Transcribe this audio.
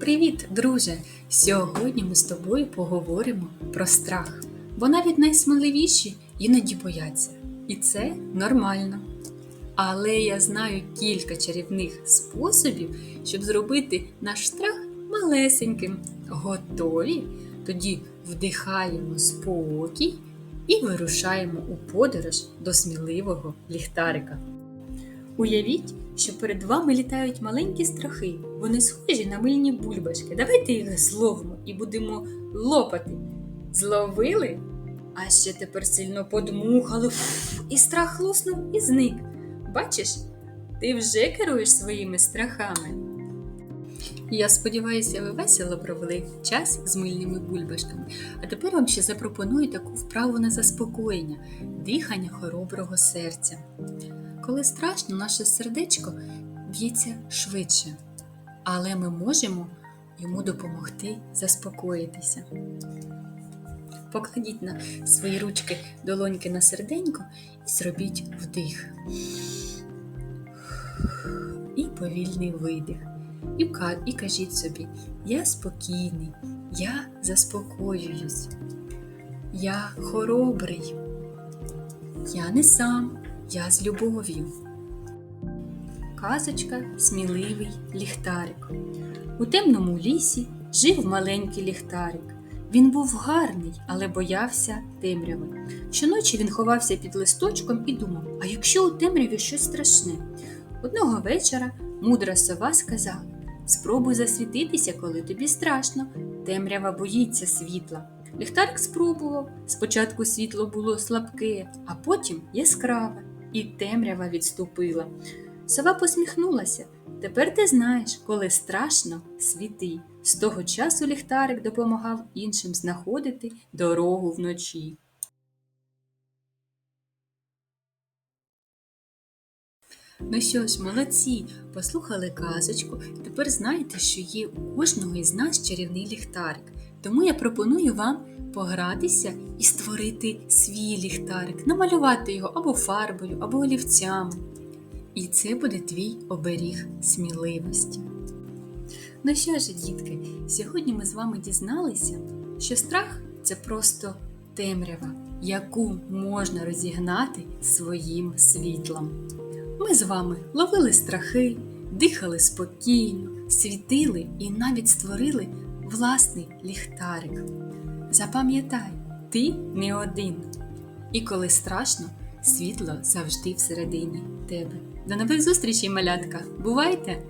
Привіт, друже! Сьогодні ми з тобою поговоримо про страх, бо навіть найсміливіші іноді бояться, і це нормально. Але я знаю кілька чарівних способів, щоб зробити наш страх малесеньким. Готові? Тоді вдихаємо спокій і вирушаємо у подорож до сміливого ліхтарика. Уявіть, що перед вами літають маленькі страхи. Вони схожі на мильні бульбашки. Давайте їх зловимо і будемо лопати. Зловили? А ще тепер сильно подмухали, і страх луснув і зник. Бачиш, ти вже керуєш своїми страхами. Я сподіваюся, ви весело провели час з мильними бульбашками. А тепер вам ще запропоную таку вправу на заспокоєння дихання хороброго серця. Коли страшно, наше сердечко б'ється швидше, але ми можемо йому допомогти заспокоїтися. Покладіть на свої ручки долоньки на серденько і зробіть вдих. І повільний видих. І, ка- і кажіть собі: я спокійний, я заспокоююсь, я хоробрий, я не сам, я з любов'ю. Казочка Сміливий ліхтарик. У темному лісі жив маленький ліхтарик. Він був гарний, але боявся темряви. Щоночі він ховався під листочком і думав: а якщо у темряві щось страшне? Одного вечора мудра сова сказала: Спробуй засвітитися, коли тобі страшно. Темрява боїться світла. Ліхтарик спробував. Спочатку світло було слабке, а потім яскраве, і темрява відступила. Сова посміхнулася. Тепер ти знаєш, коли страшно, світи. З того часу ліхтарик допомагав іншим знаходити дорогу вночі. Ну що ж, молодці, послухали казочку, тепер знаєте, що є у кожного із нас чарівний ліхтарик. Тому я пропоную вам погратися і створити свій ліхтарик, намалювати його або фарбою, або олівцями. І це буде твій оберіг сміливості. Ну що ж, дітки, сьогодні ми з вами дізналися, що страх це просто темрява, яку можна розігнати своїм світлом. Ми з вами ловили страхи, дихали спокійно, світили і навіть створили власний ліхтарик. Запам'ятай, ти не один. І коли страшно, світло завжди всередині тебе. До нових зустрічей, малятка! Бувайте!